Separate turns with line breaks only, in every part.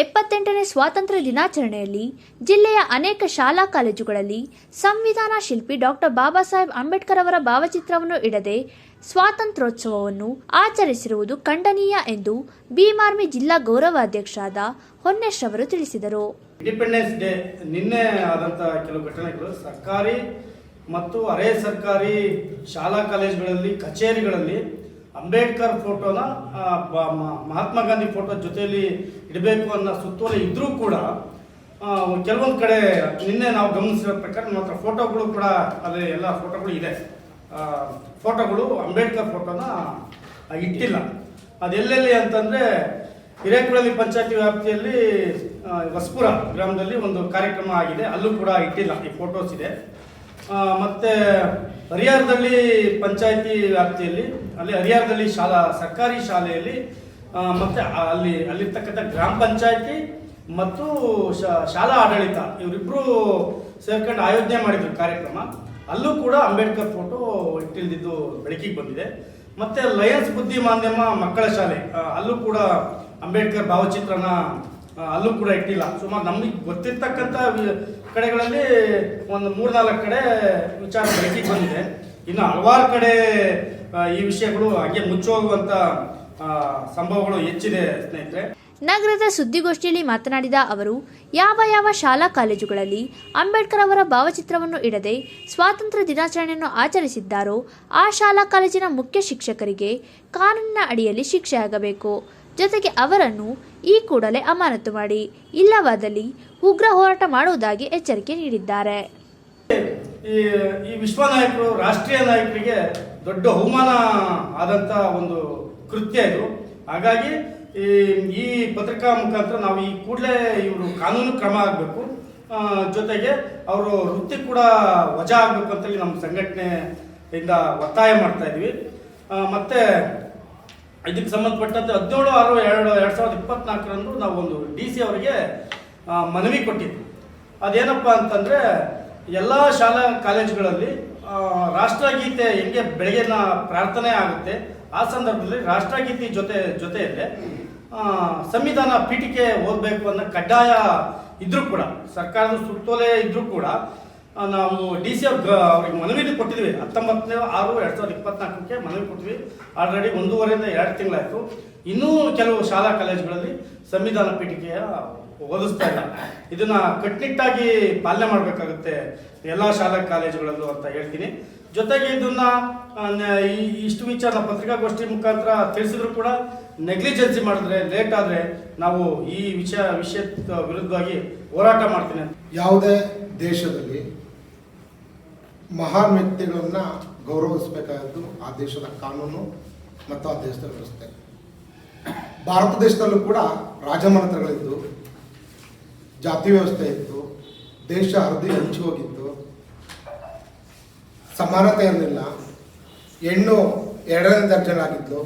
ಎಪ್ಪತ್ತೆಂಟನೇ ಸ್ವಾತಂತ್ರ್ಯ ದಿನಾಚರಣೆಯಲ್ಲಿ ಜಿಲ್ಲೆಯ ಅನೇಕ ಶಾಲಾ ಕಾಲೇಜುಗಳಲ್ಲಿ ಸಂವಿಧಾನ ಶಿಲ್ಪಿ ಡಾಕ್ಟರ್ ಬಾಬಾ ಸಾಹೇಬ್ ಅಂಬೇಡ್ಕರ್ ಅವರ ಭಾವಚಿತ್ರವನ್ನು ಇಡದೆ ಸ್ವಾತಂತ್ರ್ಯೋತ್ಸವವನ್ನು ಆಚರಿಸಿರುವುದು ಖಂಡನೀಯ ಎಂದು ಭೀಮಾರ್ಮಿ ಜಿಲ್ಲಾ ಗೌರವಾಧ್ಯಕ್ಷರಾದ ಹೊನ್ನೇಶ್ ಅವರು ತಿಳಿಸಿದರು.
ಇಂಡಿಪೆಂಡೆನ್ಸ್ ಡೇ ನಿನ್ನೆ ಆದಂತಹ ಕೆಲವು ಘಟನೆಗಳು ಸರ್ಕಾರಿ ಮತ್ತು ಅರೆ ಸರ್ಕಾರಿ ಶಾಲಾ ಕಾಲೇಜುಗಳಲ್ಲಿ, ಕಚೇರಿಗಳಲ್ಲಿ ಅಂಬೇಡ್ಕರ್ ಫೋಟೋನ ಮಹಾತ್ಮ ಗಾಂಧಿ ಫೋಟೋ ಜೊತೆಯಲ್ಲಿ ಇಡಬೇಕು ಅನ್ನೋ ಸುತ್ತೋಲೆ ಇದ್ರೂ ಕೂಡ ಕೆಲವೊಂದು ಕಡೆ ನಿನ್ನೆ ನಾವು ಗಮನಿಸಿರೋ ಪ್ರಕಾರ ನಮ್ಮ ಹತ್ರ ಫೋಟೋಗಳು ಕೂಡ ಅಲ್ಲಿ ಎಲ್ಲ ಫೋಟೋಗಳು ಇದೆ. ಫೋಟೋಗಳು ಅಂಬೇಡ್ಕರ್ ಫೋಟೋನ ಇಟ್ಟಿಲ್ಲ. ಅದೆಲ್ಲೆಲ್ಲಿ ಅಂತಂದರೆ ಹಿರೇಕುಳಲಿ ಪಂಚಾಯತಿ ವ್ಯಾಪ್ತಿಯಲ್ಲಿ ವಸ್ಪುರ ಗ್ರಾಮದಲ್ಲಿ ಒಂದು ಕಾರ್ಯಕ್ರಮ ಆಗಿದೆ. ಅಲ್ಲೂ ಕೂಡ ಇಟ್ಟಿಲ್ಲ. ಈ ಫೋಟೋಸ್ ಇದೆ. ಮತ್ತೆ ಹರಿಹರದಲ್ಲಿ ಪಂಚಾಯಿತಿ ವ್ಯಾಪ್ತಿಯಲ್ಲಿ, ಅಲ್ಲಿ ಹರಿಹರದಲ್ಲಿ ಶಾಲಾ, ಸರ್ಕಾರಿ ಶಾಲೆಯಲ್ಲಿ ಮತ್ತು ಅಲ್ಲಿ, ಅಲ್ಲಿರ್ತಕ್ಕಂಥ ಗ್ರಾಮ ಪಂಚಾಯಿತಿ ಮತ್ತು ಶಾಲಾ ಆಡಳಿತ ಇವರಿಬ್ಬರು ಸೇರ್ಕೊಂಡು ಆಯೋಜನೆ ಮಾಡಿದ್ರು ಕಾರ್ಯಕ್ರಮ. ಅಲ್ಲೂ ಕೂಡ ಅಂಬೇಡ್ಕರ್ ಫೋಟೋ ಇಟ್ಟಿಲ್ದಿದ್ದು ಬೆಳಕಿಗೆ ಬಂದಿದೆ. ಮತ್ತೆ ಲಯನ್ಸ್ ಬುದ್ಧಿ ಮಾಧ್ಯಮ ಮಕ್ಕಳ ಶಾಲೆ ಅಲ್ಲೂ ಕೂಡ ಅಂಬೇಡ್ಕರ್ ಭಾವಚಿತ್ರನ ಅಲ್ಲೂ ಕೂಡ ಇಟ್ಟಿಲ್ಲ. ಸುಮಾರು ನಮಗೆ ಗೊತ್ತಿರ್ತಕ್ಕಂಥ ಕಡೆಗಳಲ್ಲಿ ಒಂದು ಮೂರ್ನಾಲ್ಕು ಕಡೆ ವಿಚಾರ ಬೆಳಕಿಗೆ ಬಂದಿದೆ. ಇನ್ನು ಹಲವಾರು ಕಡೆ ಈ ವಿಷಯಗಳು ಹಾಗೆ ಮುಚ್ಚೋಗುವಂಥ ಸಂಭವಗಳು ಹೆಚ್ಚಿದೆ ಸ್ನೇಹಿತರೆ.
ನಗರದ ಸುದ್ದಿಗೋಷ್ಠಿಯಲ್ಲಿ ಮಾತನಾಡಿದ ಅವರು, ಯಾವ ಯಾವ ಶಾಲಾ ಕಾಲೇಜುಗಳಲ್ಲಿ ಅಂಬೇಡ್ಕರ್ ಅವರ ಭಾವಚಿತ್ರವನ್ನು ಇಡದೆ ಸ್ವಾತಂತ್ರ್ಯ ದಿನಾಚರಣೆಯನ್ನು ಆಚರಿಸಿದ್ದಾರೋ, ಆ ಶಾಲಾ ಕಾಲೇಜಿನ ಮುಖ್ಯ ಶಿಕ್ಷಕರಿಗೆ ಕಾನೂನಿನ ಅಡಿಯಲ್ಲಿ ಶಿಕ್ಷೆಯಾಗಬೇಕು. ಜೊತೆಗೆ ಅವರನ್ನು ಈ ಕೂಡಲೇ ಅಮಾನತು ಮಾಡಿ. ಇಲ್ಲವಾದಲ್ಲಿ ಉಗ್ರ ಹೋರಾಟ ಮಾಡುವುದಾಗಿ ಎಚ್ಚರಿಕೆ ನೀಡಿದ್ದಾರೆ.
ಈ ವಿಶ್ವ ನಾಯಕರು, ರಾಷ್ಟ್ರೀಯ ನಾಯಕರಿಗೆ ದೊಡ್ಡ ಅವಮಾನ ಆದಂಥ ಒಂದು ಕೃತ್ಯ ಇದು. ಹಾಗಾಗಿ ಈ ಪತ್ರಿಕಾ ಮುಖಾಂತರ ನಾವು ಈ ಕೂಡಲೇ ಇವರು ಕಾನೂನು ಕ್ರಮ ಆಗಬೇಕು. ಜೊತೆಗೆ ಅವರು ವೃತ್ತಿ ಕೂಡ ವಜಾ ಆಗಬೇಕು ಅಂತೇಳಿ ನಮ್ಮ ಸಂಘಟನೆಯಿಂದ ಒತ್ತಾಯ ಮಾಡ್ತಾ ಇದ್ವಿ ಮತ್ತೆ ಇದಕ್ಕೆ ಸಂಬಂಧಪಟ್ಟಂತೆ ಹದಿನೇಳು, ಆರು, ಎರಡು ಎರಡು ಸಾವಿರದ ಇಪ್ಪತ್ನಾಲ್ಕರಂದು ನಾವು ಒಂದು ಡಿ ಸಿ ಅವರಿಗೆ ಮನವಿ ಕೊಟ್ಟಿದ್ವಿ. ಅದೇನಪ್ಪ ಅಂತಂದರೆ, ಎಲ್ಲ ಶಾಲಾ ಕಾಲೇಜುಗಳಲ್ಲಿ ರಾಷ್ಟ್ರಗೀತೆ ಹೆಂಗೆ ಬೆಳಗಿನ ಪ್ರಾರ್ಥನೆ ಆಗುತ್ತೆ, ಆ ಸಂದರ್ಭದಲ್ಲಿ ರಾಷ್ಟ್ರಗೀತೆ ಜೊತೆ ಜೊತೆಯಲ್ಲೇ ಸಂವಿಧಾನ ಪೀಠಿಕೆ ಓದಬೇಕು ಅನ್ನೋ ಕಡ್ಡಾಯ ಇದ್ರೂ ಕೂಡ, ಸರ್ಕಾರದ ಸುತ್ತೋಲೆ ಇದ್ರೂ ಕೂಡ ನಾವು ಡಿ ಸಿ ಅವ್ರ ಅವ್ರಿಗೆ ಮನವಿ ಕೊಟ್ಟಿದ್ವಿ. ಹತ್ತೊಂಬತ್ತನೇ ಆರು ಎರಡು ಸಾವಿರದ ಇಪ್ಪತ್ನಾಲ್ಕಕ್ಕೆ ಮನವಿ ಕೊಟ್ಟಿದ್ವಿ. ಆಲ್ರೆಡಿ ಒಂದೂವರೆಯಿಂದ ಎರಡು ತಿಂಗಳಾಯಿತು. ಇನ್ನೂ ಕೆಲವು ಶಾಲಾ ಕಾಲೇಜುಗಳಲ್ಲಿ ಸಂವಿಧಾನ ಪೀಠಿಕೆಯ ಓದಿಸ್ತಾ ಇಲ್ಲ ಇದನ್ನ ಕಟ್ಟುನಿಟ್ಟಾಗಿ ಪಾಲನೆ ಮಾಡಬೇಕಾಗುತ್ತೆ ಎಲ್ಲ ಶಾಲಾ ಕಾಲೇಜುಗಳಲ್ಲೂ ಅಂತ ಹೇಳ್ತೀನಿ. ಜೊತೆಗೆ ಇದನ್ನ ಇಷ್ಟು ವಿಚಾರ ಪತ್ರಿಕಾಗೋಷ್ಠಿ ಮುಖಾಂತರ ತಿಳಿಸಿದ್ರು ಕೂಡ ನೆಗ್ಲಿಜೆನ್ಸಿ ಮಾಡಿದ್ರೆ ಲೇಟ್ ಆದ್ರೆ ನಾವು ಈ ವಿಷಯ ವಿಷಯದ ವಿರುದ್ಧವಾಗಿ ಹೋರಾಟ ಮಾಡ್ತೀನಿ
ಯಾವುದೇ ದೇಶದಲ್ಲಿ ಮಹಾನ್ ವ್ಯಕ್ತಿಗಳನ್ನ ಗೌರವಿಸಬೇಕಾದ್ದು ಆ ದೇಶದ ಕಾನೂನು ಮತ್ತು ಆ ದೇಶದ ವ್ಯವಸ್ಥೆ. ಭಾರತ ದೇಶದಲ್ಲೂ ಕೂಡ ರಾಜಮನೆತನಗಳಿದ್ದು ಜಾತಿ ವ್ಯವಸ್ಥೆ ಇತ್ತು, ದೇಶ ಹರಿದು ಹಂಚಿ ಹೋಗಿತ್ತು ಸಮಾನತೆ ಇರಲಿಲ್ಲ ಹೆಣ್ಣು ಎರಡನೇ ದರ್ಜೆನಾಗಿದ್ಲು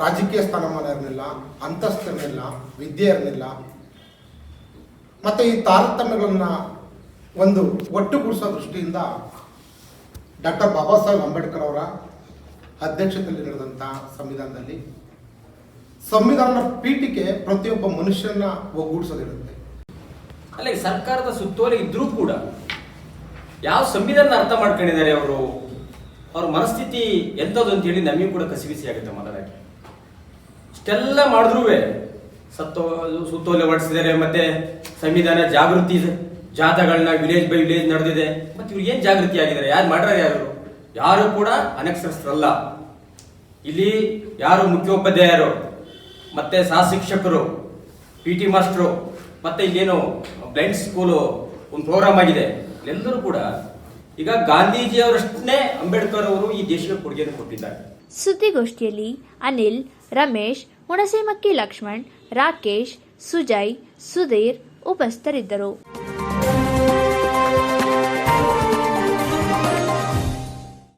ರಾಜಕೀಯ ಸ್ಥಾನಮಾನ ಇರಲಿಲ್ಲ, ಅಂತಸ್ತು ಇರಲಿಲ್ಲ, ವಿದ್ಯೆ ಇರಲಿಲ್ಲ. ಮತ್ತು ಈ ತಾರತಮ್ಯಗಳನ್ನು ಒಂದು ಒಟ್ಟುಗೂಡಿಸೋ ದೃಷ್ಟಿಯಿಂದ ಡಾಕ್ಟರ್ ಬಾಬಾ ಸಾಹೇಬ್ ಅಂಬೇಡ್ಕರ್ ಅವರ ಅಧ್ಯಕ್ಷತೆಯಲ್ಲಿ ನಡೆದಂಥ ಸಂವಿಧಾನದಲ್ಲಿ ಸಂವಿಧಾನ ಪೀಠಿಕೆ ಪ್ರತಿಯೊಬ್ಬ ಮನುಷ್ಯನ ಒಗ್ಗೂಡಿಸೋದಿರುತ್ತೆ.
ಅಲ್ಲ ಸರ್ಕಾರದ ಸುತ್ತೋಲೆ ಇದ್ರೂ ಕೂಡ ಯಾವ ಸಂವಿಧಾನ ಅರ್ಥ ಮಾಡ್ಕೊಂಡಿದ್ದಾರೆ ಅವರು, ಅವ್ರ ಮನಸ್ಥಿತಿ ಎಂಥದ್ದು ಅಂತ ಹೇಳಿ ನಮಗೂ ಕೂಡ ಕಸಿಬಿಸಿ ಆಗುತ್ತೆ ಮೊದಲಾಗಿ. ಇಷ್ಟೆಲ್ಲ ಮಾಡಿದ್ರೂ ಸತ್ತೋ, ಸುತ್ತೋಲೆ ಹೊಡಿಸಿದ್ದಾರೆ ಮತ್ತೆ ಸಂವಿಧಾನ ಜಾಗೃತಿ ಜಾಥಾಗಳನ್ನ ವಿಲೇಜ್ ಬೈ ವಿಲೇಜ್ ನಡೆದಿದೆ. ಮತ್ತೆ ಇವ್ರು ಏನ್ ಜಾಗೃತಿ ಆಗಿದ್ದಾರೆ? ಯಾರು ಮಾಡ್ಯಾರ ಯಾರು? ಯಾರು ಕೂಡ ಅನಕ್ಷರಸ್ಥರಲ್ಲ. ಇಲ್ಲಿ ಯಾರು ಮುಖ್ಯೋಪಾಧ್ಯಾಯರು, ಮತ್ತೆ ಸಹ ಶಿಕ್ಷಕರು ಪಿ ಟಿ ಮಾಸ್ಟ್ರು ಮತ್ತೆ ಇಲ್ಲೇನು ಬ್ಲೈಂಡ್ ಸ್ಕೂಲ್ ಒಂದು ಪ್ರೋಗ್ರಾಮ್ ಆಗಿದೆ. ಎಲ್ಲರೂ ಕೂಡ ಈಗ ಗಾಂಧೀಜಿ ಅವರಷ್ಟೇ ಅಂಬೇಡ್ಕರ್ ಅವರು ಈ ದೇಶಕ್ಕೆ ಕೊಡುಗೆಯನ್ನು ಕೊಟ್ಟಿದ್ದಾರೆ.
ಸುದ್ದಿಗೋಷ್ಠಿಯಲ್ಲಿ ಅನಿಲ್, ರಮೇಶ್, ಹುಣಸೇಮಕ್ಕಿ ಲಕ್ಷ್ಮಣ್, ರಾಕೇಶ್, ಸುಜಯ್, ಸುಧೀರ್ ಉಪಸ್ಥಿತರಿದ್ದರು.